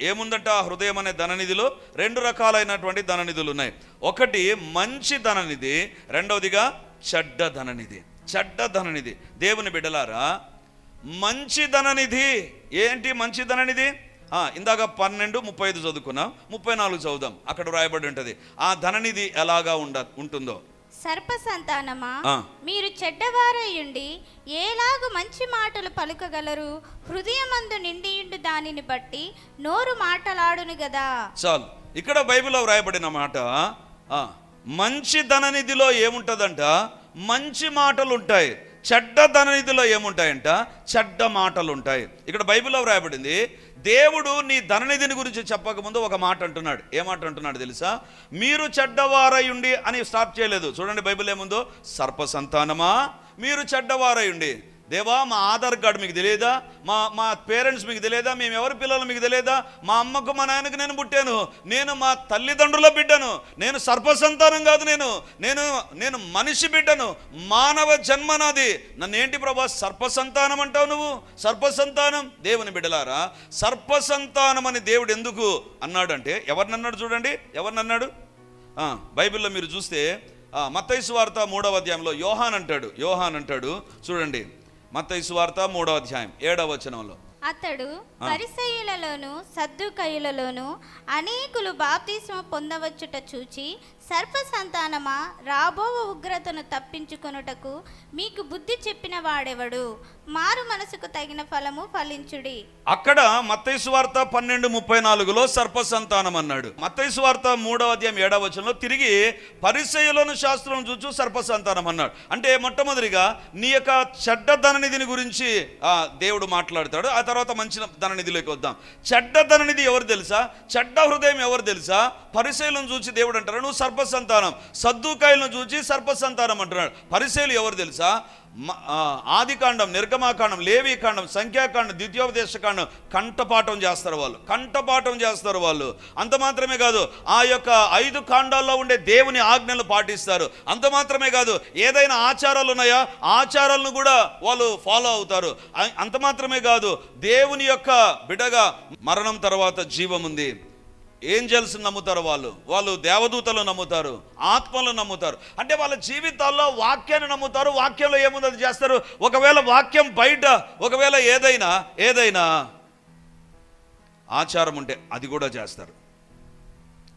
ఏముందట ఏముందంట ఆ హృదయం అనే ధననిధిలో? రెండు రకాలైనటువంటి ధననిధులు ఉన్నాయి. ఒకటి మంచి ధననిధి రెండవదిగా చెడ్డ ధననిధి. చెడ్డ ధననిధి. దేవుని బిడ్డలారా మంచి ధననిధి. ఏంటి మంచి ధననిధి? ఆ, ఇందాక పన్నెండు ముప్పై ఐదు చదువుకున్నాం ముప్పై నాలుగు చదువుదాం. అక్కడ రాయబడి ఉంటుంది. ఆ ధననిధి ఎలాగా ఉండ ఉంటుందో. సర్ప సంతానమా. మీరు చెడ్డవారయ్యుండి ఏలాగు మంచి మాటలు పలుకగలరు? హృదయమందు నిండియుండు దానిని బట్టి నోరు మాటలాడును గదా. చాలు. ఇక్కడ బైబిల్లో వ్రాయబడిన మాట మంచి ధననిధిలో ఏముంటుందంట? మంచి మాటలు ఉంటాయి చెడ్డ ధననిధిలో ఏముంటాయంట? చెడ్డ మాటలు ఉంటాయి ఇక్కడ బైబిల్లో వ్రాయబడింది దేవుడు నీ ధననిధిని గురించి చెప్పకముందు ఒక మాట అంటున్నాడు. ఏ మాట అంటున్నాడు తెలుసా? మీరు చెడ్డవారయుండి అని స్టార్ట్ చేయలేదు. చూడండి బైబిల్ ఏముందో? సర్ప సంతానమా మీరు చెడ్డవారయుండి. దేవా మా ఆధార్ కార్డు మీకు తెలియదా మా మా పేరెంట్స్ మీకు తెలియదా మేము ఎవరి పిల్లలు మీకు తెలియదా మా అమ్మకు మా నాయనకు నేను పుట్టాను. నేను మా తల్లిదండ్రుల బిడ్డను. నేను సర్పసంతానం కాదు నేను. నేను నేను మనిషి బిడ్డను. మానవ జన్మ నాది నన్ను ఏంటి ప్రభా సర్పసంతానం అంటావు నువ్వు? సర్పసంతానం? దేవుని బిడ్డలారా సర్పసంతానం అని దేవుడు ఎందుకు అన్నాడంటే ఎవరినన్నాడు చూడండి. ఎవరినన్నాడు బైబిల్లో మీరు చూస్తే మత్తైసు వార్త మూడవ అధ్యాయంలో యోహాన్ అంటాడు. యోహాన్ అంటాడు. చూడండి. మత్తయి వార్త మూడవ అధ్యాయం ఏడవ వచనంలో. అతడు పరిసయులలోను సద్దుకయులలోను అనేకులు బాప్తిస్మ పొందవచ్చుట చూచి సర్ప సంతానమా రాబో ఉగ్రతను తప్పించుకొనుటకు మీకు బుద్ధి చెప్పిన వాడెవడు? మారు మనసుకు తగిన ఫలము ఫలించుడి. అక్కడ మత్తయి వార్త పన్నెండు ముప్పై నాలుగులో సర్ప సంతానం అన్నాడు. మత్తయి వార్త మూడవ అధ్యాయం ఏడవ వచనంలో తిరిగి పరిచయలోను శాస్త్రం చూచు సర్ప సంతానం అన్నాడు. అంటే మొట్టమొదటిగా నీ యొక్క చెడ్డ ధననిధిని గురించి ఆ, దేవుడు మాట్లాడతాడు. ఆ తర్వాత మంచి ధననిధిలోకి వద్దాం. చెడ్డ ధననిధి ఎవరు తెలుసా? చెడ్డ హృదయం ఎవరు తెలుసా? పరిశైలను చూసి దేవుడు అంటారు? నువ్వు సర్పసంతానం. సద్దుకాయలను చూసి సర్పసంతానం అంటున్నాడు. పరిశైలు ఎవరు తెలుసా? ఆదికాండం నిర్గమాకాండం లేవీకాండం సంఖ్యాకాండం ద్వితీయోపదేశకాండం కంఠపాఠం చేస్తారు వాళ్ళు. కంఠపాఠం చేస్తారు వాళ్ళు. అంత మాత్రమే కాదు ఆ యొక్క ఐదు కాండాల్లో ఉండే దేవుని ఆజ్ఞలు పాటిస్తారు. అంత మాత్రమే కాదు ఏదైనా ఆచారాలు ఉన్నాయా? ఆచారాలను కూడా వాళ్ళు ఫాలో అవుతారు. అంత మాత్రమే కాదు దేవుని యొక్క బిడగా మరణం తర్వాత జీవం ఉంది. ఏంజల్స్ నమ్ముతారు వాళ్ళు? వాళ్ళు దేవదూతలు నమ్ముతారు ఆత్మలు నమ్ముతారు. అంటే వాళ్ళ జీవితాల్లో వాక్యాన్ని నమ్ముతారు వాక్యంలో ఏముంది అది చేస్తారు? ఒకవేళ వాక్యం బయట ఒకవేళ ఏదైనా ఏదైనా ఆచారం ఉంటే అది కూడా చేస్తారు.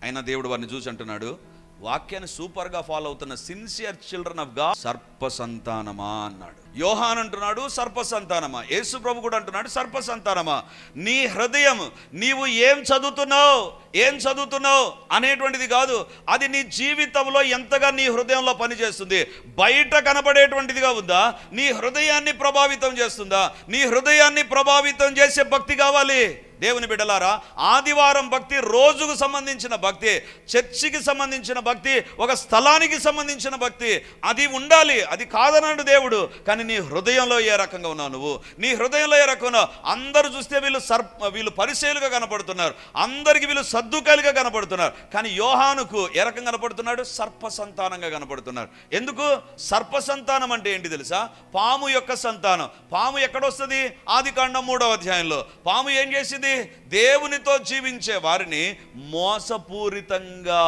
అయినా దేవుడు వారిని చూసి అంటున్నాడు వాక్యాన్ని సూపర్గా ఫాలో అవుతున్న సిన్సియర్ చిల్డ్రన్ ఆఫ్గా సర్ప సంతానమా? అన్నాడు. యోహాన్ అంటున్నాడు సర్ప సంతానమా యేసు ప్రభు కూడా అంటున్నాడు సర్ప సంతానమా నీ హృదయం నీవు ఏం చదువుతున్నావు ఏం చదువుతున్నావు అనేటువంటిది కాదు అది నీ జీవితంలో ఎంతగా నీ హృదయంలో పనిచేస్తుంది బయట కనబడేటువంటిదిగా ఉందా? నీ హృదయాన్ని ప్రభావితం చేస్తుందా? నీ హృదయాన్ని ప్రభావితం చేసే భక్తి కావాలి. దేవుని బిడ్డలారా ఆదివారం భక్తి రోజుకు సంబంధించిన భక్తి చర్చికి సంబంధించిన భక్తి ఒక స్థలానికి సంబంధించిన భక్తి. అది ఉండాలి అది కాదన్నాడు దేవుడు కానీ నీ హృదయంలో ఏ రకంగా ఉన్నావు నువ్వు? నీ హృదయంలో ఏ రకంగా అందరు అందరూ చూస్తే వీళ్ళు సర్ప వీళ్ళు పరిశీలుగా కనపడుతున్నారు. అందరికి వీళ్ళు సర్దుకాయలుగా కనపడుతున్నారు. కానీ యోహానుకు ఏ రకంగా కనపడుతున్నాడు? సర్ప సంతానంగా కనపడుతున్నారు. ఎందుకు? సర్ప సంతానం అంటే ఏంటి తెలుసా? పాము యొక్క సంతానం. పాము ఎక్కడొస్తుంది ఆది కాండం మూడవ అధ్యాయంలో. పాము ఏం చేసింది? దేవునితో జీవించే వారిని మోసపూరితంగా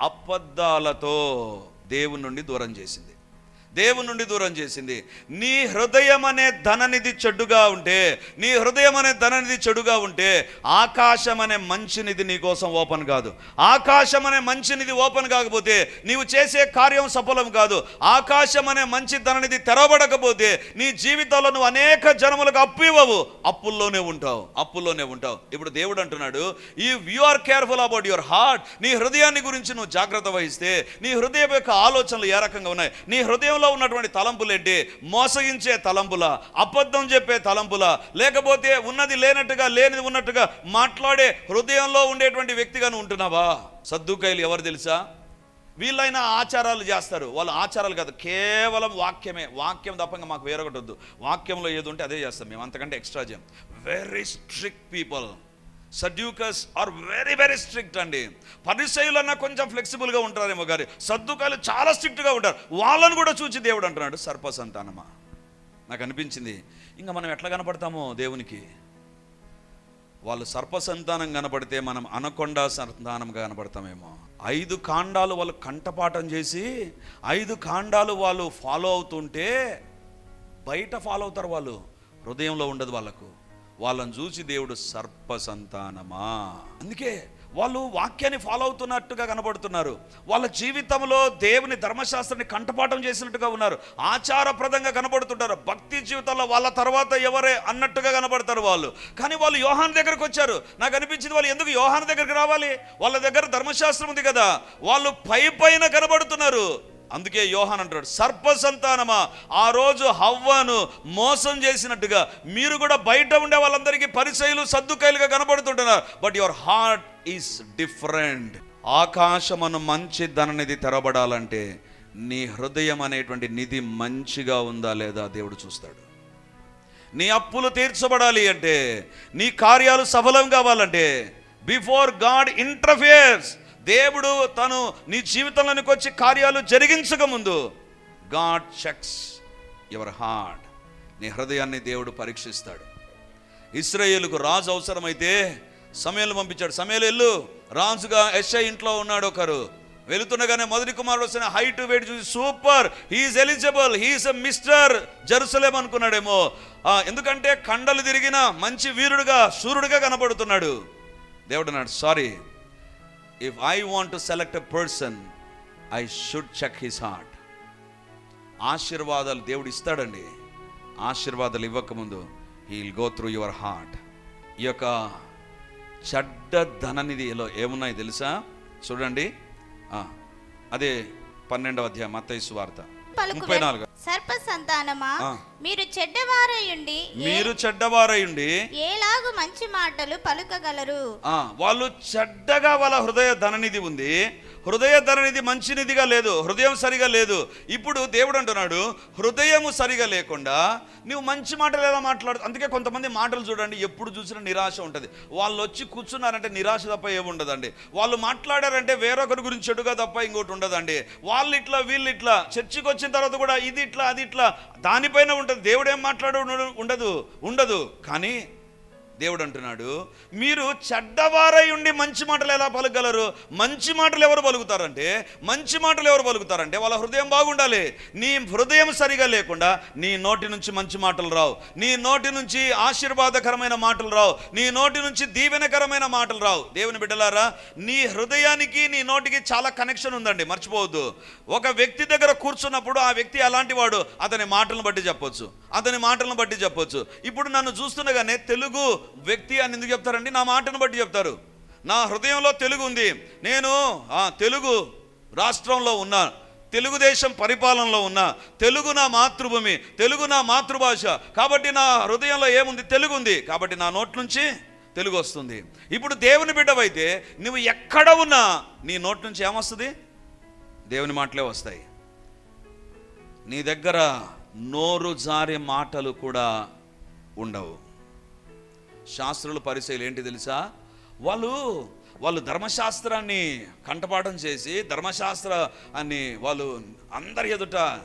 అబద్ధాలతో దేవుని నుండి దూరం చేసింది. దేవుని నుండి దూరం చేసింది. నీ హృదయం అనే ధననిధి చెడుగా ఉంటే నీ హృదయం అనే ధననిధి చెడుగా ఉంటే ఆకాశం అనే మంచినిధి నీ కోసం ఓపెన్ కాదు. ఆకాశం అనే మంచినిధి ఓపెన్ కాకపోతే నీవు చేసే కార్యం సఫలం కాదు. ఆకాశం అనే మంచి ధననిధి తెరవబడకపోతే నీ జీవితంలో నువ్వు అనేక జనములకు అప్పు ఇవ్వవు అప్పుల్లోనే ఉంటావు అప్పుల్లోనే ఉంటావు. ఇప్పుడు దేవుడు అంటున్నాడు ఈ you are careful about your heart నీ హృదయాన్ని గురించి నువ్వు జాగ్రత్త వహిస్తే నీ హృదయం యొక్క ఆలోచనలు ఏ రకంగా ఉన్నాయి? నీ హృదయంలో ఉన్నటువంటి తలంపులు ఏంటి మోసగించే తలంపుల? అబద్ధం చెప్పే తలంపుల? లేకపోతే ఉన్నది లేనట్టుగా లేనిది ఉన్నట్టుగా మాట్లాడే హృదయంలో ఉండేటువంటి వ్యక్తిగాను ఉంటున్నావా? సద్దుకాయలు ఎవరు తెలుసా? వీళ్ళైనా ఆచారాలు చేస్తారు. వాళ్ళు ఆచారాలు కాదు కేవలం వాక్యమే. వాక్యం తప్ప మాకు వేరొకటి వద్దు. వాక్యంలో ఏది ఉంటే అదే చేస్తాం. మేము అంతకంటే ఎక్స్ట్రా చేయం. Very strict people Sadducees are very very strict అండి. పరిసయులన్నా కొంచెం ఫ్లెక్సిబుల్గా ఉంటారేమో గారి సర్దుకాయలు చాలా స్ట్రిక్ట్గా ఉంటారు. వాళ్ళని కూడా చూచి దేవుడు అంటున్నాడు సర్ప సంతానమా? నాకు అనిపించింది ఇంకా మనం ఎట్లా కనపడతామో దేవునికి? వాళ్ళు సర్ప సంతానం కనపడితే మనం అనకొండ సంతానంగా కనపడతామేమో. ఐదు కాండాలు వాళ్ళు కంఠపాఠం చేసి ఐదు కాండాలు వాళ్ళు ఫాలో అవుతుంటే బయట ఫాలో అవుతారు వాళ్ళు హృదయంలో ఉండదు వాళ్ళకు. వాళ్ళని చూసి దేవుడు సర్ప సంతానమా అందుకే వాళ్ళు వాక్యాన్ని ఫాలో అవుతున్నట్టుగా కనబడుతున్నారు. వాళ్ళ జీవితంలో దేవుని ధర్మశాస్త్రాన్ని కంఠపాఠం చేసినట్టుగా ఉన్నారు. ఆచారప్రదంగా కనబడుతుంటారు. భక్తి జీవితంలో వాళ్ళ తర్వాత ఎవరే అన్నట్టుగా కనబడతారు వాళ్ళు. కానీ వాళ్ళు యోహాన్ దగ్గరకు వచ్చారు. నాకు అనిపించింది వాళ్ళు ఎందుకు యోహాన్ దగ్గరికి రావాలి? వాళ్ళ దగ్గర ధర్మశాస్త్రం ఉంది కదా. వాళ్ళు పై పైన కనబడుతున్నారు. అందుకే యోహాన్ అంటాడు సర్పసంతానమా? ఆ రోజు హవ్వను మోసం చేసినట్టుగా మీరు కూడా బయట ఉండే వాళ్ళందరికీ పరిచయలు సర్దుకైలుగా కనబడుతుంటున్నారు. But your heart is different ఆకాశమను మంచి ధననిధి తెరబడాలంటే నీ హృదయం అనేటువంటి నిధి మంచిగా ఉందా లేదా దేవుడు చూస్తాడు. నీ అప్పులు తీర్చబడాలి అంటే నీ కార్యాలు సఫలం కావాలంటే బిఫోర్ గాడ్ ఇంటర్ఫియర్స్ దేవుడు తను నీ జీవితంలోనికి వచ్చి కార్యాలు జరిగించక ముందు గాడ్ చెక్స్ యువర్ హార్ట్. నీ హృదయాన్ని దేవుడు పరీక్షిస్తాడు. ఇస్రాయేల్కు రాజు అవసరమైతే సమయంలో పంపించాడు. సమయంలో వెళ్ళు. రాజుగా ఎస్ఐ ఇంట్లో ఉన్నాడు ఒకరు. వెళుతుండగానే మొదటి కుమారుడు వచ్చిన హైట్ వెయిట్ చూసి super he is eligible he is a mister Jerusalem అనుకున్నాడేమో. ఎందుకంటే కండలు తిరిగిన మంచి వీరుడుగా సూర్యుడుగా కనబడుతున్నాడు దేవుడు అన్నాడు sorry if I want to select a person I should check his heart ఆశీర్వాదాలు దేవుడు ఇస్తాడండి. ఆశీర్వాదాలు ఇవ్వకముందు he will go through your heart ఈ యొక్క చెడ్డ ధననిధిలో ఏమున్నాయి తెలుసా? చూడండి. అదే పన్నెండవ అధ్యాయం మత్తయి వార్త ముప్పై నాలుగు. సంతానమా. మీరు చెడ్డవారయుండి మీరు చెడ్డవారయుండి ఏలాగు మంచి మాటలు పలుకగలరు? ఆ, వాళ్ళు చెడ్డగా వాళ్ళ హృదయ ధననిధి ఉంది. హృదయ ధననిధి మంచి నిధిగా లేదు హృదయం సరిగా లేదు. ఇప్పుడు దేవుడు అంటున్నాడు హృదయము సరిగా లేకుండా నువ్వు మంచి మాటలు ఎలా మాట్లాడు? అందుకే కొంతమంది మాటలు చూడండి ఎప్పుడు చూసినా నిరాశ ఉంటుంది. వాళ్ళు వచ్చి కూర్చున్నారంటే నిరాశ తప్ప ఏముండదండి వాళ్ళు మాట్లాడారంటే వేరొకరి గురించి చెడుగా తప్ప ఇంకోటి ఉండదండి. వాళ్ళు ఇట్లా వీళ్ళు ఇట్లా చర్చికి వచ్చిన తర్వాత కూడా ఇది ఇట్లా అది ఇట్లా దానిపైన ఉంటుంది. దేవుడు ఏం మాట్లాడు ఉండదు ఉండదు. కానీ దేవుడు అంటున్నాడు మీరు చెడ్డవారై ఉండి మంచి మాటలు ఎలా పలకగలరు? మంచి మాటలు ఎవరు పలుకుతారంటే మంచి మాటలు ఎవరు పలుకుతారంటే వాళ్ళ హృదయం బాగుండాలి. నీ హృదయం సరిగా లేకుండా నీ నోటి నుంచి మంచి మాటలు రావు. నీ నోటి నుంచి ఆశీర్వాదకరమైన మాటలు రావు. నీ నోటి నుంచి దీవెనకరమైన మాటలు రావు. దేవుని బిడ్డలారా నీ హృదయానికి నీ నోటికి చాలా కనెక్షన్ ఉందండి. మర్చిపోవద్దు. ఒక వ్యక్తి దగ్గర కూర్చున్నప్పుడు ఆ వ్యక్తి అలాంటి వాడు. అతని మాటలను బట్టి చెప్పొచ్చు. అతని మాటలను బట్టి చెప్పొచ్చు. ఇప్పుడు నన్ను చూస్తుండగానే తెలుగు వ్యక్తి అని ఎందుకు చెప్తారండి? నా మాటను బట్టి చెప్తారు. నా హృదయంలో తెలుగు ఉంది. నేను ఆ, తెలుగు రాష్ట్రంలో ఉన్నా తెలుగుదేశం పరిపాలనలో ఉన్నా తెలుగు నా మాతృభూమి తెలుగు నా మాతృభాష. కాబట్టి నా హృదయంలో ఏముంది? తెలుగు ఉంది. కాబట్టి నా నోటి నుంచి తెలుగు వస్తుంది. ఇప్పుడు దేవుని బిడ్డవైతే నువ్వు ఎక్కడ ఉన్నా నీ నోటి నుంచి ఏమొస్తుంది? దేవుని మాటలే వస్తాయి. నీ దగ్గర నోరు జారే మాటలు కూడా ఉండవు. శాస్త్రుల పరిచయలు ఏంటి తెలుసా? వాళ్ళు వాళ్ళు ధర్మశాస్త్రాన్ని కంఠపాఠం చేసి ధర్మశాస్త్ర అని వాళ్ళు అందరి ఎదుట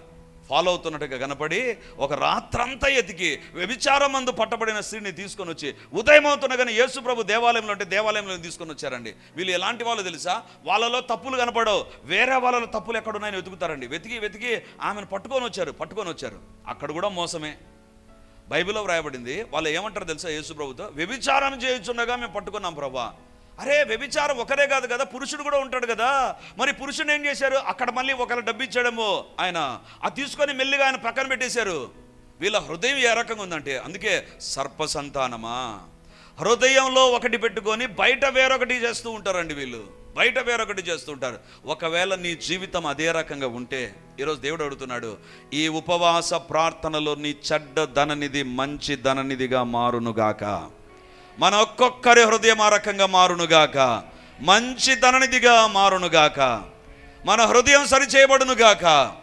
ఫాలో అవుతున్నట్టుగా కనపడి ఒక రాత్రంతా ఎతికి వ్యభిచారం మందు పట్టబడిన స్త్రీని తీసుకొని వచ్చి ఉదయం అవుతున్నగానే యేసు ప్రభు దేవాలయంలో అంటే దేవాలయంలో తీసుకొని వచ్చారండి. వీళ్ళు ఎలాంటి వాళ్ళు తెలుసా? వాళ్ళలో తప్పులు కనపడవు. వేరే వాళ్ళలో తప్పులు ఎక్కడున్నాయని వెతుకుతారండి. వెతికి వెతికి ఆమెను పట్టుకొని వచ్చారు పట్టుకొని వచ్చారు. అక్కడ కూడా మోసమే. బైబిల్లో వ్రాయబడింది వాళ్ళు ఏమంటారు తెలుసా యేసు ప్రభుతో? వ్యభిచారం చేయించుండగా మేము పట్టుకున్నాం ప్రభా. అరే వ్యభిచారం ఒకరే కాదు కదా పురుషుడు కూడా ఉంటాడు కదా. మరి పురుషుడు ఏం చేశారు? అక్కడ మళ్ళీ ఒకరు డబ్బు ఆయన. అది తీసుకొని మెల్లిగా ఆయన పక్కన పెట్టేశారు. వీళ్ళ హృదయం ఏ రకంగా ఉందంటే అందుకే సర్ప సంతానమా. హృదయంలో ఒకటి పెట్టుకొని బయట వేరొకటి చేస్తూ ఉంటారండి వీళ్ళు. బయట వేరొకటి చేస్తుంటారు. ఒకవేళ నీ జీవితం అదే రకంగా ఉంటే ఈరోజు దేవుడు అడుగుతున్నాడు ఈ ఉపవాస ప్రార్థనలో నీ చెడ్డ ధననిధి మంచి ధననిధిగా మారునుగాక. మన ఒక్కొక్కరి హృదయం ఆ రకంగా మారునుగాక. మంచి ధననిధిగా మారునుగాక. మన హృదయం సరిచేయబడునుగాక.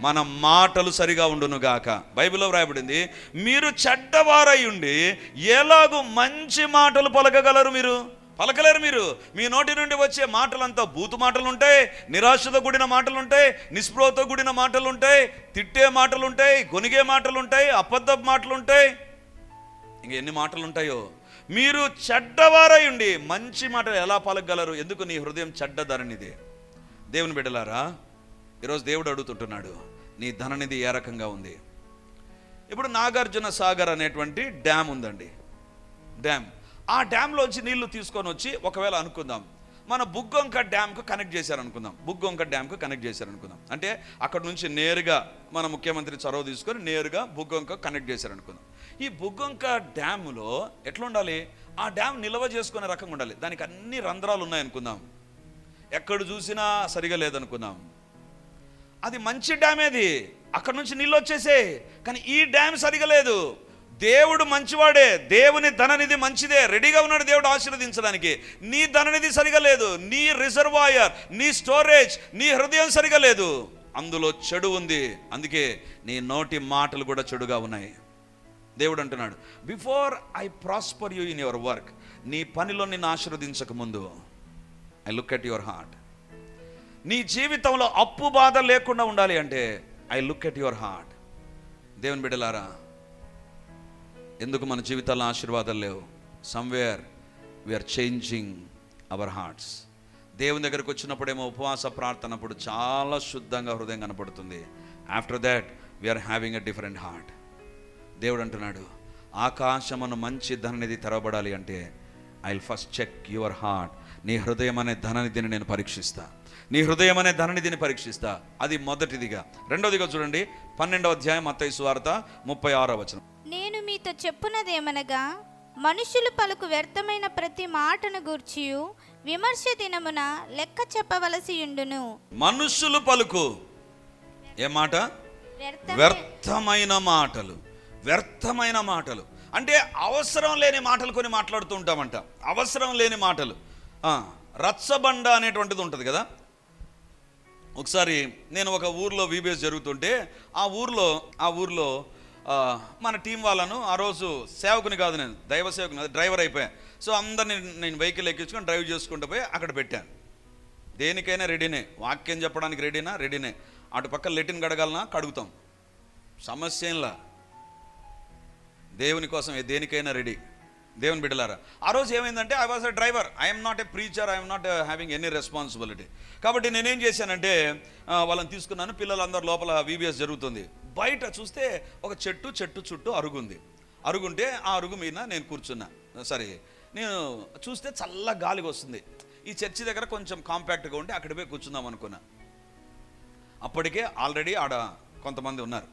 మన మాటలు సరిగా ఉండునుగాక. బైబిల్లో వ్రాయబడింది మీరు చెడ్డవారై ఉండి ఎలాగూ మంచి మాటలు పలకగలరు మీరు? పలకలేరు మీరు. మీ నోటి నుండి వచ్చే మాటలంతా బూతు మాటలు ఉంటాయి నిరాశతో కూడిన మాటలు ఉంటాయి నిస్పృహతో కూడిన మాటలు ఉంటాయి తిట్టే మాటలు ఉంటాయి గొనిగే మాటలు ఉంటాయి అబద్ధ మాటలు ఉంటాయి ఇంక ఎన్ని మాటలు ఉంటాయో మీరు చెడ్డవారై ఉండి మంచి మాటలు ఎలా పలకగలరు? ఎందుకు నీ హృదయం చెడ్డ ధరనిది దేవుని బిడ్డలారా ఈరోజు దేవుడు అడుగుతుంటున్నాడు నీ ధననిధి ఏ రకంగా ఉంది? ఇప్పుడు నాగార్జున సాగర్ అనేటువంటి డ్యామ్ ఉందండి. డ్యామ్. ఆ డ్యాంలోంచి నీళ్ళు తీసుకొని వచ్చి ఒకవేళ అనుకుందాం మన బుగ్గొంక డ్యామ్కు కనెక్ట్ చేశారనుకుందాం బుగ్గొంక డ్యామ్కు కనెక్ట్ చేశారనుకుందాం. అంటే అక్కడ నుంచి నేరుగా మన ముఖ్యమంత్రి చొరవ తీసుకొని నేరుగా బుగ్గొంక కనెక్ట్ చేశారనుకుందాం. ఈ బుగ్గొంక డ్యాములో ఎట్లా ఉండాలి? ఆ డ్యామ్ నిల్వ చేసుకునే రకంగా ఉండాలి. దానికి అన్ని రంధ్రాలు ఉన్నాయనుకుందాం. ఎక్కడ చూసినా సరిగా లేదనుకుందాం. అది మంచి డ్యామ్ ఏది? అక్కడ నుంచి నీళ్ళు వచ్చేసే కానీ ఈ డ్యామ్ సరిగా లేదు. దేవుడు మంచివాడే దేవుని ధననిధి మంచిదే రెడీగా ఉన్నాడు దేవుడు ఆశీర్వదించడానికి. నీ ధననిధి సరిగా లేదు నీ రిజర్వాయర్ నీ స్టోరేజ్ నీ హృదయం సరిగా లేదు. అందులో చెడు ఉంది. అందుకే నీ నోటి మాటలు కూడా చెడుగా ఉన్నాయి. దేవుడు అంటున్నాడు before I prosper you in your work నీ పనిలో నిన్ను ఆశీర్వదించక ముందు I look at your heart నీ జీవితంలో అప్పు బాధ లేకుండా ఉండాలి అంటే I look at your heart దేవుని బిడ్డలారా ఎందుకు మన జీవితాల్లో ఆశీర్వాదాలు లేవు? Somewhere we're changing our hearts దేవుని దగ్గరకు వచ్చినప్పుడేమో ఉపవాస ప్రార్థనప్పుడు చాలా శుద్ధంగా హృదయం కనపడుతుంది. After that we're having a different heart దేవుడు అంటున్నాడు ఆకాశమును మంచి ధననిధి తెరవబడాలి అంటే I will first check your heart నీ హృదయం అనే ధననిధిని నేను పరీక్షిస్తా. నీ హృదయం అనే ధననిధిని పరీక్షిస్తా. అది మొదటిదిగా. రెండోదిగా చూడండి పన్నెండవ అధ్యాయం అత్తయ్య సువార్త ముప్పై ఆరో వచనం. మీతో చెప్పున్నదేమనగా మనుషులు పలుకు వ్యర్థమైన ప్రతి మాటను గూర్చియు విమర్శ దినమున లెక్క చెప్పవలసి ఉండును మనుషులు పలుకు ఏ మాట? వ్యర్థ వ్యర్థమైన మాటలు. వ్యర్థమైన మాటలు. అంటే అవసరం లేని మాటలు కొన్ని మాట్లాడుతూ ఉంటామంట. అవసరం లేని మాటలు. రచ్చబండ అనేటువంటిది ఉంటుంది కదా? ఒకసారి నేను ఒక ఊర్లో వీబీఎస్ జరుగుతుంటే ఆ ఊర్లో ఆ ఊర్లో మన టీం వాళ్ళను ఆ రోజు సేవకుని కాదు నేను దైవ సేవకుని డ్రైవర్ అయిపోయాను. సో అందరిని నేను వెహికల్ ఎక్కించుకొని డ్రైవ్ చేసుకుంటూ పోయి అక్కడ పెట్టాను. దేనికైనా రెడీనే వాక్యం చెప్పడానికి రెడీనా? రెడీనే. అటు పక్క లెటిన్ కడగలనా? కడుగుతాం. సమస్య ఏంలా దేవుని కోసం దేనికైనా రెడీ. దేవుని బిడ్డలారా. ఆ రోజు ఏమైందంటే I was a driver I'm not a preacher I'm not having any responsibility కాబట్టి నేనేం చేశానంటే వాళ్ళని తీసుకున్నాను. పిల్లలందరూ లోపల వీబీఎస్ జరుగుతుంది. బయట చూస్తే ఒక చెట్టు చెట్టు చుట్టూ అరుగుంది. అరుగుంటే ఆ అరుగు మీద నేను కూర్చున్నా. సరే నేను చూస్తే చల్ల గాలికి వస్తుంది. ఈ చర్చి దగ్గర కొంచెం కాంపాక్ట్గా ఉంటే అక్కడ పోయి కూర్చుందాం అనుకున్నా. అప్పటికే ఆల్రెడీ ఆడ కొంతమంది ఉన్నారు.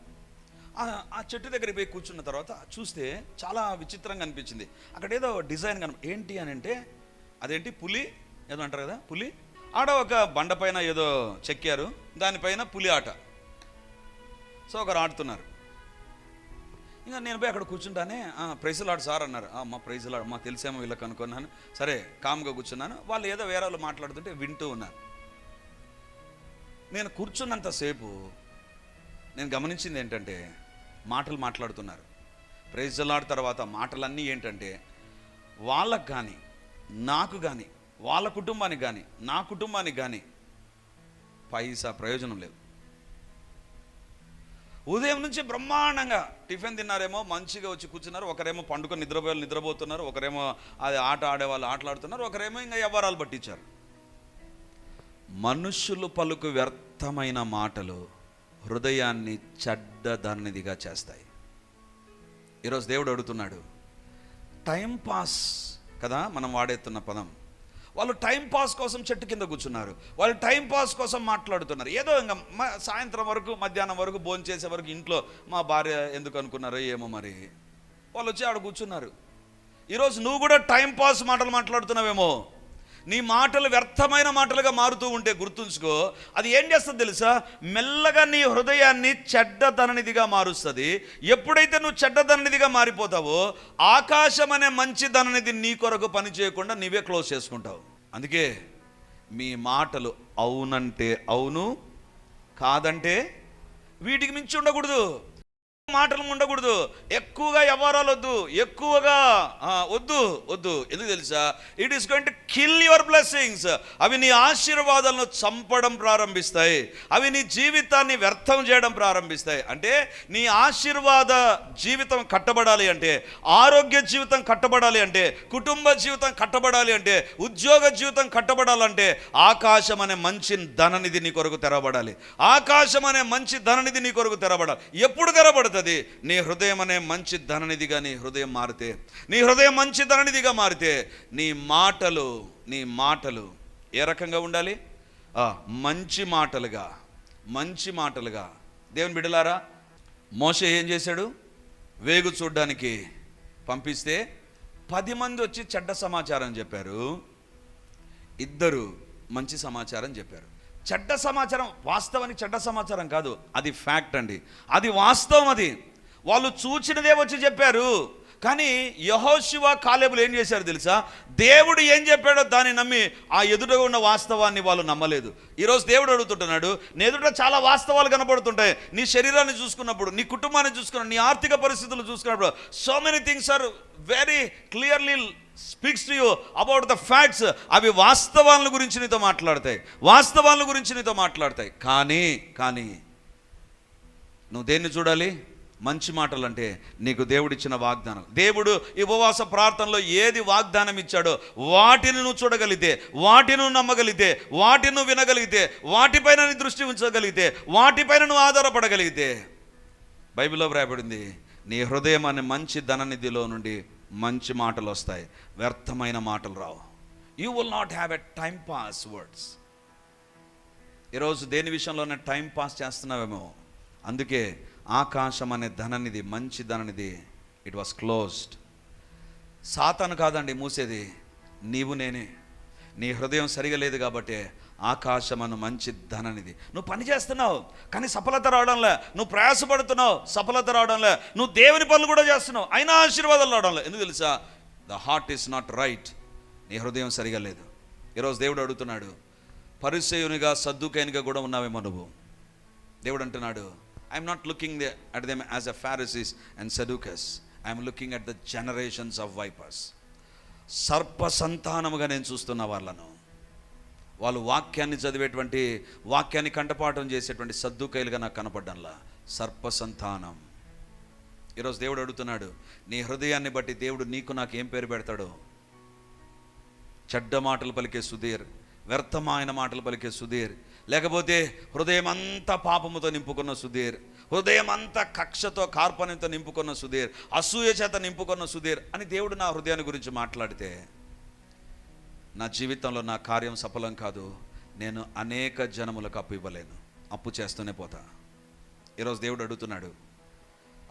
ఆ- చెట్టు దగ్గర పోయి కూర్చున్న తర్వాత చూస్తే చాలా విచిత్రంగా అనిపించింది. అక్కడ ఏదో డిజైన్ కన ఏంటి అని అంటే అదేంటి పులి? ఏదో అంటారు కదా పులి? ఆడ ఒక బండ పైన ఏదో చెక్కారు. దానిపైన పులి ఆట. సో ఒకరు ఆడుతున్నారు. ఇంకా నేను పోయి అక్కడ కూర్చుంటానే ప్రైజులాడు సార్ అన్నారు. మా ప్రైజులాడు మా తెలిసేమో వీళ్ళకి అనుకున్నాను. సరే కామ్గా కూర్చున్నాను. వాళ్ళు ఏదో వేరే వాళ్ళు మాట్లాడుతుంటే వింటూ ఉన్నారు. నేను కూర్చున్నంతసేపు నేను గమనించింది ఏంటంటే మాటలు మాట్లాడుతున్నారు. ప్రైజులాడు తర్వాత మాటలన్నీ ఏంటంటే వాళ్ళకు కానీ నాకు కానీ వాళ్ళ కుటుంబానికి కానీ నా కుటుంబానికి కానీ పైసా ప్రయోజనం లేదు ఉదయం నుంచి బ్రహ్మాండంగా టిఫిన్ తిన్నారేమో మంచిగా వచ్చి కూర్చున్నారు. ఒకరేమో పండుకొని నిద్రపోయే నిద్రపోతున్నారు. ఒకరేమో అది ఆట ఆడేవాళ్ళు ఆటలాడుతున్నారు. ఒకరేమో ఇంకా వ్యవహారాలు పట్టించారు. మనుషులు పలుకు వ్యర్థమైన మాటలు హృదయాన్ని చెడ్డదన్నదిగా చేస్తాయి. ఈరోజు దేవుడు అడుగుతున్నాడు టైం పాస్ కదా మనం వాడేస్తున్న పదం. వాళ్ళు టైం పాస్ కోసం చెట్టు కింద కూర్చున్నారు. వాళ్ళు టైం పాస్ కోసం మాట్లాడుతున్నారు. ఏదో ఇంకా సాయంత్రం వరకు మధ్యాహ్నం వరకు భోజనం చేసే వరకు ఇంట్లో మా భార్య ఎందుకు అనుకున్నారో ఏమో మరి. వాళ్ళు వచ్చి ఆడ కూర్చున్నారు. ఈరోజు నువ్వు కూడా టైం పాస్ మాటలు మాట్లాడుతున్నావేమో. నీ మాటలు వ్యర్థమైన మాటలుగా మారుతూ ఉంటే గుర్తుంచుకో. అది ఏం చేస్తుంది తెలుసా? మెల్లగా నీ హృదయాన్ని చెడ్డదననిదిగా మారుస్తుంది. ఎప్పుడైతే నువ్వు చెడ్డదననిదిగా మారిపోతావో ఆకాశం అనే మంచి ధననిధి నీ కొరకు పని చేయకుండా నీవే క్లోజ్ చేసుకుంటావు. అందుకే మీ మాటలు అవునంటే అవును కాదంటే వీటికి మించి ఉండకూడదు. మాటలు ఉండకూడదు. ఎక్కువగా వ్యవహారాలు వద్దు. ఎక్కువగా వద్దు వద్దు. ఎందుకు తెలుసా? It is going to kill your blessings అవి నీ ఆశీర్వాదాలను చంపడం ప్రారంభిస్తాయి. అవి నీ జీవితాన్ని వ్యర్థం చేయడం ప్రారంభిస్తాయి. అంటే నీ ఆశీర్వాద జీవితం కట్టబడాలి అంటే ఆరోగ్య జీవితం కట్టబడాలి అంటే కుటుంబ జీవితం కట్టబడాలి అంటే ఉద్యోగ జీవితం కట్టబడాలంటే ఆకాశం అనే మంచి ధననిధి నీ కొరకు తెరబడాలి ఆకాశం అనే మంచి ధననిధి నీ కొరకు తెరబడాలి ఎప్పుడు తెరబడుతుంది నీ హృదయం అనే మంచి ధననిధిగా నీ హృదయం మారితే నీ హృదయం మంచి ధననిధిగా మారితే నీ మాటలు నీ మాటలు ఏ రకంగా ఉండాలి? ఆ, మంచి మాటలుగా మంచి మాటలుగా. దేవుని బిడలారా మోస ఏం చేశాడు? వేగు చూడ్డానికి పంపిస్తే పది మంది వచ్చి చెడ్డ సమాచారం చెప్పారు. ఇద్దరు మంచి సమాచారం చెప్పారు. చెడ్డ సమాచారం వాస్తవానికి చెడ్డ సమాచారం కాదు. అది ఫ్యాక్ట్ అండి. అది వాస్తవం అది. వాళ్ళు చూచినదే వచ్చి చెప్పారు. కానీ యహోశివ కాలేబులు ఏం చేశారు తెలుసా? దేవుడు ఏం చెప్పాడో దాన్ని నమ్మి ఆ ఎదుట ఉన్న వాస్తవాన్ని వాళ్ళు నమ్మలేదు. ఈరోజు దేవుడు అడుగుతుంటున్నాడు నీ ఎదుట చాలా వాస్తవాలు కనబడుతుంటాయి నీ శరీరాన్ని చూసుకున్నప్పుడు నీ కుటుంబాన్ని చూసుకున్నప్పుడు నీ ఆర్థిక పరిస్థితులు చూసుకున్నప్పుడు so many things are very clearly speaks to you about the facts. అవి వాస్తవాల గురించి నీతో మాట్లాడతాయి. వాస్తవాల గురించి నీతో మాట్లాడతాయి. కానీ కానీ నువ్వు దేన్ని చూడాలి? మంచి మాటలు అంటే నీకు దేవుడిచ్చిన వాగ్దానం. దేవుడు ఈ ఉపవాస ప్రార్థనలో ఏది వాగ్దానం ఇచ్చాడో వాటిని నువ్వు చూడగలిగితే వాటిని నువ్వు నమ్మగలిగితే వాటిని నువ్వు వినగలిగితే వాటిపైన నీ దృష్టి ఉంచగలిగితే వాటిపైన నువ్వు ఆధారపడగలిగితే. బైబిల్లో వ్రాయబడింది నీ హృదయం అనే మంచి ధననిధిలో నుండి మంచి మాటలు వస్తాయి. వ్యర్థమైన మాటలు రావు. You will not have a time pass words ఈరోజు దేని విషయంలోనే టైం పాస్ చేస్తున్నావేమో? అందుకే ఆకాశం అనే ధననిధి మంచి ధననిధి ఇట్ వాస్ క్లోజ్డ్ సాతాను కాదండి మూసేది. నీవు నేనే. నీ హృదయం సరిగా లేదు కాబట్టి ఆకాశం అను మంచి ధననిది నువ్వు పని చేస్తున్నావు కానీ సఫలత రావడంలే. నువ్వు ప్రయాసపడుతున్నావు సఫలత రావడంలే. నువ్వు దేవుని పనులు కూడా చేస్తున్నావు అయినా ఆశీర్వాదాలు రావడంలే. ఎందుకు తెలుసా? The heart is not right నీ హృదయం సరిగా లేదు. ఈరోజు దేవుడు అడుగుతున్నాడు పరిచయునిగా సద్దుకైనగా కూడా ఉన్నావేమో నువ్వు? దేవుడు అంటున్నాడు I'm not looking the at them as a Pharisees and Sadducees I'm looking at the generations of vipers సర్ప సంతానముగా నేను చూస్తున్న వాళ్ళను వాళ్ళు వాక్యాన్ని చదివేటువంటి వాక్యాన్ని కంటపాఠం చేసేటువంటి సద్దుకైలుగా నాకు కనపడ్డంలా. సర్పసంతానం. ఈరోజు దేవుడు అడుగుతున్నాడు నీ హృదయాన్ని బట్టి దేవుడు నీకు నాకు ఏం పేరు పెడతాడు? చెడ్డ మాటలు పలికే సుధీర్ వ్యర్థమైన మాటలు పలికే సుధీర్ లేకపోతే హృదయం అంతా పాపముతో నింపుకున్న సుధీర్ హృదయం అంతా కక్షతో కార్పణ్యంతో నింపుకున్న సుధీర్ అసూయ చేత నింపుకున్న సుధీర్ అని దేవుడు నా హృదయాన్ని గురించి మాట్లాడితే నా జీవితంలో నా కార్యం సఫలం కాదు. నేను అనేక జనములకు అప్పు ఇవ్వలేను. అప్పు చేస్తూనే పోతా. ఈరోజు దేవుడు అడుగుతున్నాడు.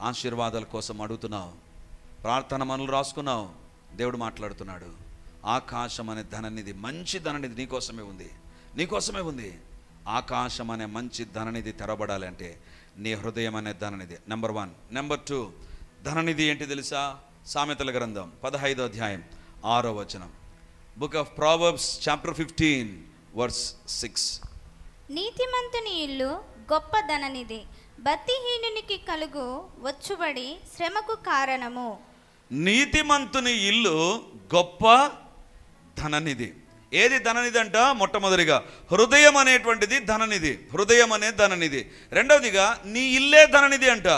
ఆశీర్వాదాల కోసం అడుగుతున్నావు. ప్రార్థన మనలు రాసుకున్నావు. దేవుడు మాట్లాడుతున్నాడు. ఆకాశం అనే ధననిధి మంచి ధననిధి నీకోసమే ఉంది. నీకోసమే ఉంది. ఆకాశం అనే మంచి ధననిధి తెరబడాలి అంటే నీ హృదయం అనే ధననిధి. నెంబర్ వన్ నెంబర్ టూ ధననిధి ఏంటి తెలుసా? సామెతల గ్రంథం పదహైదో అధ్యాయం ఆరో వచనం. Book of Proverbs chapter fifteen verse six నీతిమంతుని ఇల్లు గొప్ప ధననిది భక్తిహీనునికి కలుగు వచ్చుబడి శ్రమకు కారణము. నీతిమంతుని ఇల్లు గొప్ప ధననిధి ఏది ధననిధి అంట మొట్టమొదటిగా హృదయం అనేటువంటిది ధననిధి హృదయం అనే ధననిధి రెండవదిగా నీ ఇల్లే ధననిధి అంట.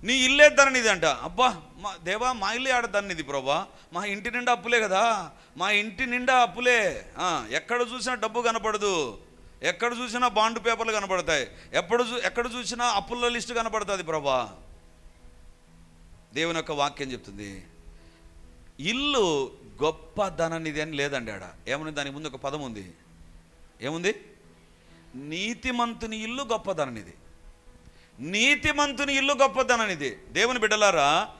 నీ ఇల్లే ధననిధి అంట. అబ్బా మా దేవా మా ఇల్లు ఆడ ఇది ప్రభా? మా ఇంటి నిండా అప్పులే కదా? మా ఇంటి నిండా అప్పులే. ఎక్కడ చూసినా డబ్బు కనపడదు. ఎక్కడ చూసినా బాండ్ పేపర్లు కనపడతాయి. ఎప్పుడు చూ ఎక్కడ చూసినా అప్పుల లిస్టు కనపడుతుంది ప్రభా. దేవుని యొక్క వాక్యం చెప్తుంది. ఇల్లు గొప్ప ధననిధి అని లేదండి ఆడ. ఏమని దానికి ముందు ఒక పదం ఉంది. ఏముంది? నీతిమంతుని ఇల్లు గొప్ప ధననిధి. నీతిమంతుని ఇల్లు గొప్ప ధననిధి. దేవుని బిడ్డలారా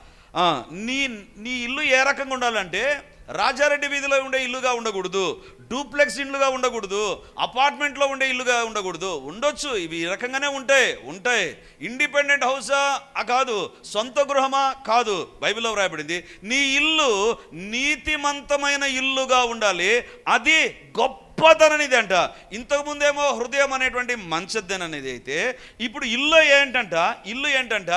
నీ నీ ఇల్లు ఏ రకంగా ఉండాలంటే రాజారెడ్డి వీధిలో ఉండే ఇల్లుగా ఉండకూడదు డూప్లెక్స్ ఇల్లుగా ఉండకూడదు అపార్ట్మెంట్లో ఉండే ఇల్లుగా ఉండకూడదు. ఉండొచ్చు ఇవి ఈ రకంగానే ఉంటాయి ఉంటాయి. ఇండిపెండెంట్ హౌసా ఆ కాదు సొంత గృహమా కాదు బైబిల్లో వ్రాయబడింది. నీ ఇల్లు నీతిమంతమైన ఇల్లుగా ఉండాలి అది గొప్పదననిది అంట ఇంతకుముందేమో హృదయం అనేటువంటి మంచద్దననేది అయితే ఇప్పుడు ఇల్లు ఏంటంట ఇల్లు ఏంటంట?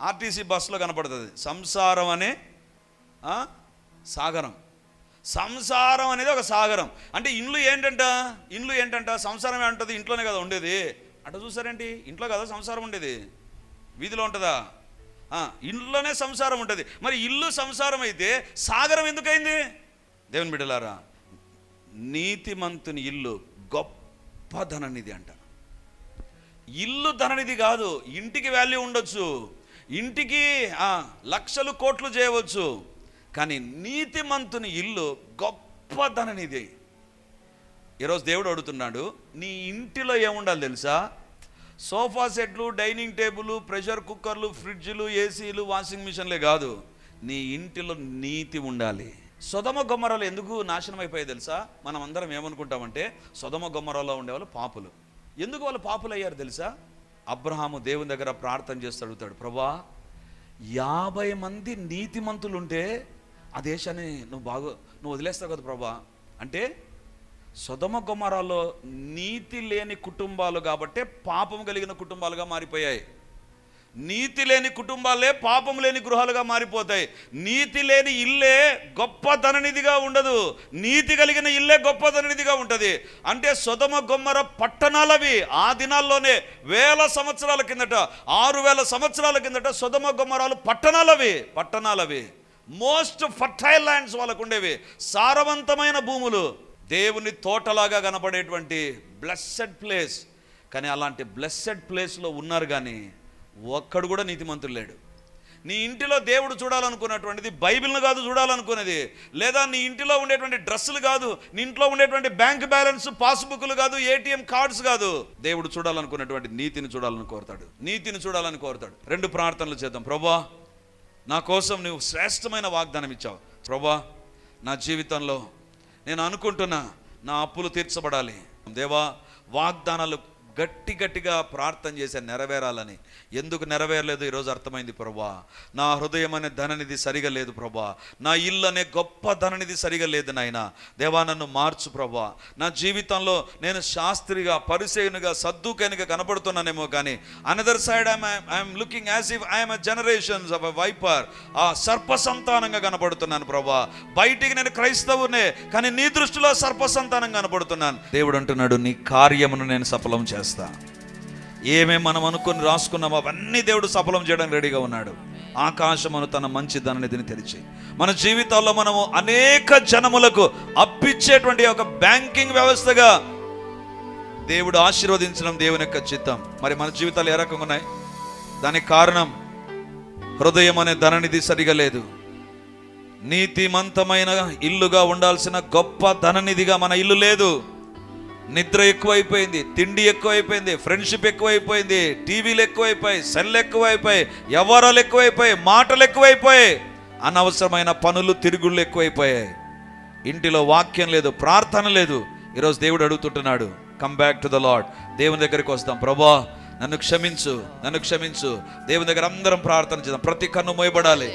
ఆర్టీసీ బస్సులో కనపడుతుంది. సంసారం అనే సాగరం. సంసారం అనేది ఒక సాగరం. అంటే ఇండ్లు ఏంటంట? ఇండ్లు ఏంటంట? సంసారం ఏంటది ఇంట్లోనే కదా ఉండేది. అట్ట చూసారేంటి? ఇంట్లో కదా సంసారం ఉండేది. వీధిలో ఉంటుందా? ఇంట్లోనే సంసారం ఉంటుంది. మరి ఇల్లు సంసారం అయితే సాగరం ఎందుకైంది? దేవుని బిడ్డలారా నీతిమంతుని ఇల్లు గొప్ప ధననిధి అంట. ఇల్లు ధననిధి కాదు ఇంటికి వాల్యూ ఉండొచ్చు. ఇంటికి లక్షలు కోట్లు చేయవచ్చు కానీ నీతిమంతుని ఇల్లు గొప్పధననిధి ఈరోజు దేవుడు అడుగుతున్నాడు నీ ఇంటిలో ఏముండాలి తెలుసా? సోఫా సెట్లు డైనింగ్ టేబుల్ ప్రెషర్ కుక్కర్లు ఫ్రిడ్జ్లు ఏసీలు వాషింగ్ మిషన్లే కాదు నీ ఇంటిలో నీతి ఉండాలి. సొదమ గొమ్మరాలు ఎందుకు నాశనం అయిపోయాయి తెలుసా? మనం అందరం ఏమనుకుంటామంటే సొదమ గొమ్మరాలో ఉండేవాళ్ళు పాపులు. ఎందుకు వాళ్ళు పాపులు అయ్యారు తెలుసా? అబ్రహాము దేవుని దగ్గర ప్రార్థన చేస్తూ అడుగుతాడు ప్రభా యాభై మంది నీతిమంతులు ఉంటే ఆ దేశాన్ని నువ్వు బాగు నువ్వు వదిలేస్తావు కదా ప్రభా. అంటే సొదమ గుమారాల్లో నీతి లేని కుటుంబాలు కాబట్టే పాపం కలిగిన కుటుంబాలుగా మారిపోయాయి. నీతి లేని కుటుంబాలే పాపం లేని గృహాలుగా మారిపోతాయి. నీతి లేని ఇల్లే గొప్ప ధననిధిగా ఉండదు. నీతి కలిగిన ఇల్లే గొప్ప ధననిధిగా ఉంటుంది. అంటే సుధమ గొమ్మర పట్టణాలవి ఆ దినాల్లోనే వేల సంవత్సరాల కిందట ఆరు వేల సంవత్సరాల కిందట సుధమ గొమ్మరాలు పట్టణాలవి పట్టణాలవి. మోస్ట్ ఫర్టైల్ ల్యాండ్స్ వాళ్ళకు ఉండేవి. సారవంతమైన భూములు. దేవుని తోటలాగా కనపడేటువంటి బ్లెస్సెడ్ ప్లేస్ కానీ అలాంటి బ్లెస్సెడ్ ప్లేస్లో ఉన్నారు కానీ ఒక్కడు కూడా నీతిమంతుడు లేడు. నీ ఇంటిలో దేవుడు చూడాలనుకున్నటువంటిది బైబిల్ను కాదు చూడాలనుకునేది లేదా నీ ఇంటిలో ఉండేటువంటి డ్రెస్సులు కాదు నీ ఇంట్లో ఉండేటువంటి బ్యాంక్ బ్యాలెన్స్ పాస్బుక్లు కాదు ఏటీఎం కార్డ్స్ కాదు. దేవుడు చూడాలనుకున్నటువంటి నీతిని చూడాలని కోరుతాడు. నీతిని చూడాలని కోరుతాడు. రెండు ప్రార్థనలు చేద్దాం. ప్రభా నా కోసం నువ్వు శ్రేష్టమైన వాగ్దానం ఇచ్చావు. ప్రభా నా జీవితంలో నేను అనుకుంటున్నా నా అప్పులు తీర్చబడాలి. దేవా వాగ్దానాలు గట్టి గట్టిగా ప్రార్థన చేసే నెరవేరాలని. ఎందుకు నెరవేరలేదు? ఈరోజు అర్థమైంది ప్రభా. నా హృదయం అనే ధననిధి సరిగా లేదు ప్రభా. నా ఇల్లు అనే గొప్ప ధననిధి సరిగా లేదు నాయన. దేవా నన్ను మార్చు ప్రభా. నా జీవితంలో నేను శాస్త్రిగా పరిసేయునిగా సద్దుకైనగా కనబడుతున్నానేమో కానీ another side I'm I'm looking as if I'm generations of viper ఆ సర్ప సంతానంగా కనబడుతున్నాను ప్రభా. బయటికి నేను క్రైస్తవునే కానీ నీ దృష్టిలో సర్ప సంతానం కనబడుతున్నాను దేవుడు అంటున్నాడు నీ కార్యమును నేను సఫలం చేస్తాను. చేస్తా. ఏమేం మనం అనుకుని రాసుకున్నామో అవన్నీ దేవుడు సఫలం చేయడానికి రెడీగా ఉన్నాడు. ఆకాశమును తన మంచి ధననిధిని తెరిచి. మన జీవితాల్లో మనము అనేక జనములకు అప్పిచ్చేటువంటి ఒక బ్యాంకింగ్ వ్యవస్థగా దేవుడు ఆశీర్వదించడం దేవుని యొక్క చిత్తం. మరి మన జీవితాలు ఏ రకంగా ఉన్నాయి? దానికి కారణం హృదయం అనే ధననిధి సరిగా లేదు. నీతిమంతమైన ఇల్లుగా ఉండాల్సిన గొప్ప ధననిధిగా మన ఇల్లు లేదు. నిద్ర ఎక్కువైపోయింది తిండి ఎక్కువైపోయింది ఫ్రెండ్షిప్ ఎక్కువైపోయింది టీవీలు ఎక్కువైపోయాయి సెల్ ఎక్కువైపోయాయి వ్యవహారాలు ఎక్కువైపోయాయి మాటలు ఎక్కువైపోయాయి. అనవసరమైన పనులు తిరుగుళ్ళు ఎక్కువైపోయాయి. ఇంటిలో వాక్యం లేదు ప్రార్థన లేదు. ఈరోజు దేవుడు అడుగుతుంటున్నాడు come back to the Lord దేవుని దగ్గరికి వస్తాం ప్రభా నన్ను క్షమించు నన్ను క్షమించు. దేవుని దగ్గర అందరం ప్రార్థన చేద్దాం ప్రతి కన్ను మోయబడాలి.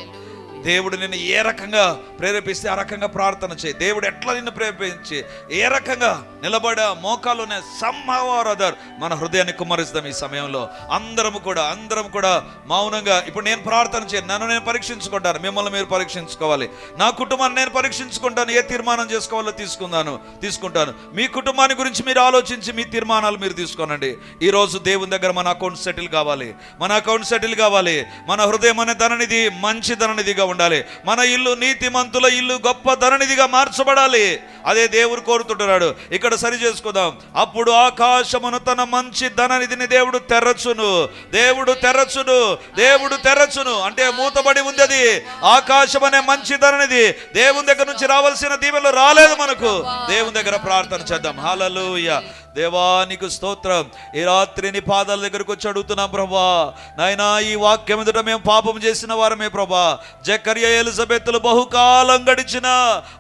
దేవుడు నిన్ను ఏ రకంగా ప్రేరేపిస్తే ఆ రకంగా ప్రార్థన చేయి. దేవుడు ఎట్లా నిన్ను ప్రేరేపించి ఏ రకంగా నిలబడ మోకాలునే సమ్హౌ ఆర్ అదర్ మన హృదయాన్ని కుమ్మరిస్తాం ఈ సమయంలో. అందరం కూడా అందరం కూడా మౌనంగా ఇప్పుడు నేను ప్రార్థన చేయను నన్ను నేను పరీక్షించుకుంటాను మిమ్మల్ని మీరు పరీక్షించుకోవాలి. నా కుటుంబాన్ని నేను పరీక్షించుకుంటాను ఏ తీర్మానం చేసుకోవాలో తీసుకుందాను తీసుకుంటాను. మీ కుటుంబాన్ని గురించి మీరు ఆలోచించి మీ తీర్మానాలు మీరు తీసుకోనండి. ఈ రోజు దేవుని దగ్గర మన అకౌంట్ సెటిల్ కావాలి మన అకౌంట్ సెటిల్ కావాలి. మన హృదయం అనే ధననిధి మంచి ధననిధిగా ఉండాలి. మన ఇల్లు నీతిమంతుల ఇల్లు గొప్ప ధననిధిగా మార్చబడాలి. అదే దేవుడు కోరుతుంటున్నాడు. ఇక్కడ సరి చేసుకుందాం. అప్పుడు ఆకాశమును తన మంచి ధననిధిని దేవుడు తెరచును. దేవుడు తెరచును. దేవుడు తెరచును. అంటే మూతబడి ఉంది అది. ఆకాశం అనే మంచి ధననిధి దేవుని దగ్గర నుంచి రావాల్సిన దీవెనలు రాలేదు మనకు. దేవుని దగ్గర ప్రార్థన చేద్దాం. హల్లెలూయా. దేవానికి స్తోత్రం. ఈ రాత్రి నీ పాదాల దగ్గరకు వచ్చి అడుగుతున్నాం ప్రభా. నాయనా ఈ వాక్యం ఎదుట మేము పాపం చేసిన వారమే ప్రభా. జకర్య ఎలిజబెత్తులు బహుకాలం గడిచిన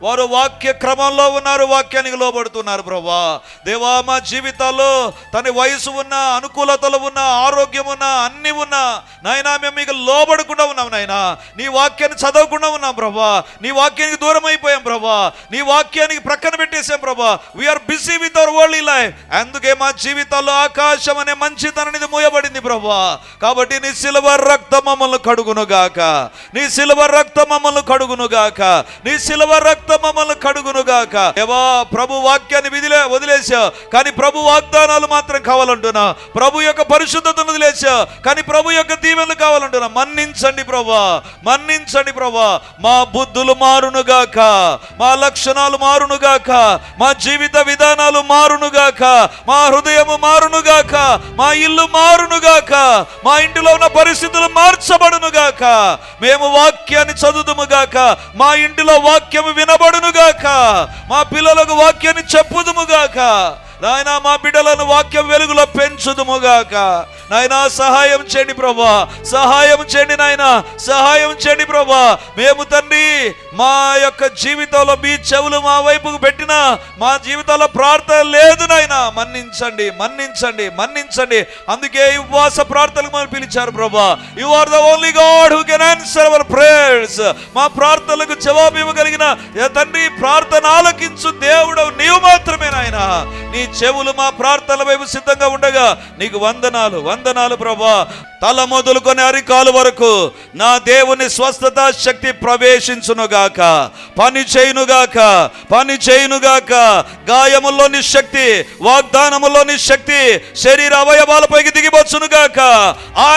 వారు వాక్య క్రమంలో ఉన్నారు వాక్యానికి లోబడుతున్నారు ప్రభా. దేవా మా జీవితాల్లో తన వయసు ఉన్న అనుకూలతలు ఉన్న ఆరోగ్యం ఉన్న అన్ని ఉన్నా నాయనా మేము మీకు లోబడకుండా ఉన్నాం నాయనా. నీ వాక్యాన్ని చదవకుండా ఉన్నాం ప్రభా. నీ వాక్యానికి దూరం అయిపోయాం ప్రభా. నీ వాక్యానికి ప్రక్కన పెట్టేసాం ప్రభా. We're busy with our world life అందుకే మా జీవితాల్లో ఆకాశం అనే మంచితననిది మూయబడింది ప్రభా కాబట్టి నీ సిల్వర్ రక్త మమ్మల్ని కడుగునుగాక. నీ సిల్వర్ రక్తం మమ్మల్ని కడుగునుగాక. నీ సిల్వర్ రక్త మమ్మల్ని కడుగునుగాక. ఏవా ప్రభు వాక్యాన్ని విధిలే వదిలేసా కానీ ప్రభు వాగ్దానాలు మాత్రం కావాలంటున్నా. ప్రభు యొక్క పరిశుద్ధతను వదిలేసా కానీ ప్రభు యొక్క దీవెనలు కావాలంటున్నా. మన్నించండి ప్రభా మన్నించండి ప్రభా మా బుద్ధులు మారునుగాక. మా లక్షణాలు మారునుగాక. మా జీవిత విధానాలు మారునుగాక. మా హృదయము మారునుగాక మా ఇల్లు మారునుగాక మా ఇంటిలో ఉన్న పరిస్థితులు మార్చబడునుగాక మేము వాక్యాన్ని చదువుదుముగాక మా ఇంటిలో వాక్యము వినబడునుగాక మా పిల్లలకు వాక్యాన్ని చెప్పుదుముగాక నాయన మా బిడ్డలను వాక్యం వెలుగులో పెంచుదుముగాక. నాయన సహాయం చేయండి ప్రభా. సహాయం చేయండి నాయన. సహాయం చేయండి ప్రభా. మేము తండ్రి మా యొక్క జీవితంలో మీ చెవులు మా వైపుకు పెట్టిన మా జీవితంలో ప్రార్థన లేదు నాయన. మన్నించండి మన్నించండి మన్నించండి. అందుకే ఉపవాస ప్రార్థనలకు మనం పిలిచారు ప్రభా. You are the only God who can answer our prayers మా ప్రార్థనలకు జవాబు ఇవ్వగలిగిన తండ్రి ప్రార్థన ఆలకించు దేవుడు నీవు మాత్రమే నాయన. నీ చెవులు మా ప్రార్థనల వైపు సిద్ధంగా ఉండగా నీకు వందనాలు వందనాలు ప్రభా. తల మొదలుకొని అరికాలు వరకు నా దేవుని స్వస్థత శక్తి ప్రవేశించునుగాక. పని చేయునుగాక పని చేయునుగాక. గాయముల్లోని శక్తి వాగ్దానములోని శక్తి శరీర అవయవాలపైకి దిగివచ్చునుగాక.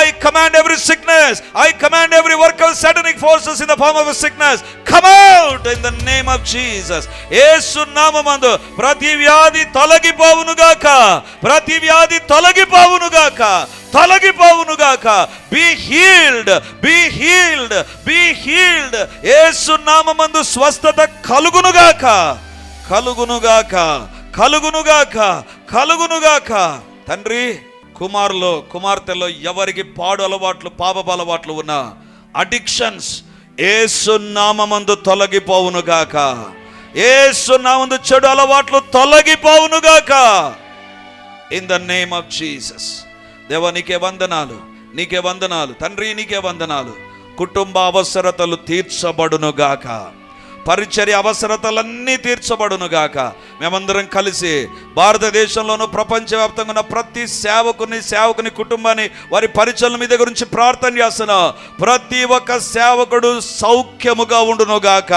I command every sickness I command every work of satanic forces in the form of sickness come out in the name of Jesus యేసు నామమందు ప్రతి వ్యాధి తొలగిపోవునుగాక. ప్రతి వ్యాధి తొలగిపోవునుగాక. తొలగిపోవునుగాక. Be healed be healed be healed యేసు నామమందు స్వస్థత కలుగునుగాక. కలుగునుగాక కలుగునుగాక కలుగునుగాక. తండ్రి కుమారులో కుమార్తెలో ఎవరికి పాడు అలవాట్లు పాప అలవాట్లు ఉన్నా అడిక్షన్స్ ఏసునామందు తొలగిపోవును తొలగిపోవునుగాక. ఏసు నామందు చెడు అలవాట్లు తొలగిపోవునుగాక. In the name of Jesus దేవ నీకే వందనాలు నీకే వందనాలు తండ్రి నీకే వందనాలు. కుటుంబ అవసరతలు తీర్చబడునుగాక. పరిచర్య అవసరతలన్నీ తీర్చబడునుగాక. మేమందరం కలిసి భారతదేశంలోనూ ప్రపంచవ్యాప్తంగా ఉన్న ప్రతి సేవకుని సేవకుని కుటుంబాన్ని వారి పరిచయం మీద గురించి ప్రార్థన చేస్తున్నాం ప్రతి ఒక్క సేవకుడు సౌఖ్యముగా ఉండునుగాక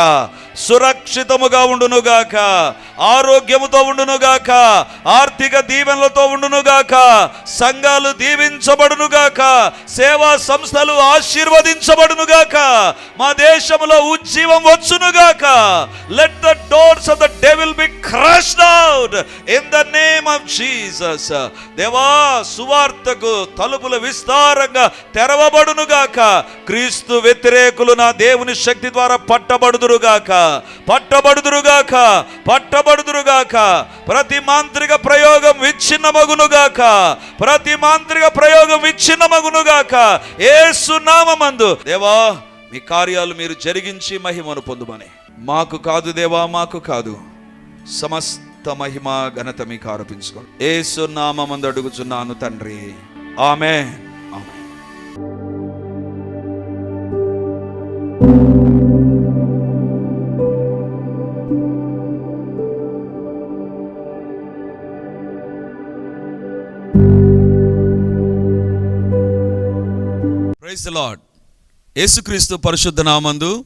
సురక్షితముగా ఉండునుగాక ఆరోగ్యముతో ఉండునుగాక ఆర్థిక దీవెనలతో ఉండునుగాక సంఘాలు దీవించబడునుగాక సేవా సంస్థలు ఆశీర్వదించబడునుగాక మా దేశంలో ఉజ్జీవం వచ్చునుగాక. Let the doors of the devil be crushed out in the name of Jesus దేవా సువార్తకు తలుపులు విస్తారంగా తెరవబడును గాక. క్రీస్తు వ్యతిరేకులు నా దేవుని శక్తి ద్వారా పట్టబడుదురుగాక పట్టబడుదురుగాక పట్టబడుదురుగాక ప్రతి మాంత్రిక ప్రయోగం విచ్ఛిన్నమగునుగాక ప్రతి మాంత్రిక ప్రయోగం విచ్ఛిన్నమగునుగాక ఏసు నామమందు దేవా మీ కార్యాలు మీరు జరిగించి మహిమను పొందుమని. మాకు కాదు దేవా మాకు కాదు. సమస్త మహిమ ఘనత మీకు ఆరోపించుకోండి ఏసు నామందు అడుగుచున్నాను తండ్రి. ఆమె ఆమె ప్రైజ్ లాడ్ యేసుక్రీస్తు పరిశుద్ధ నామందు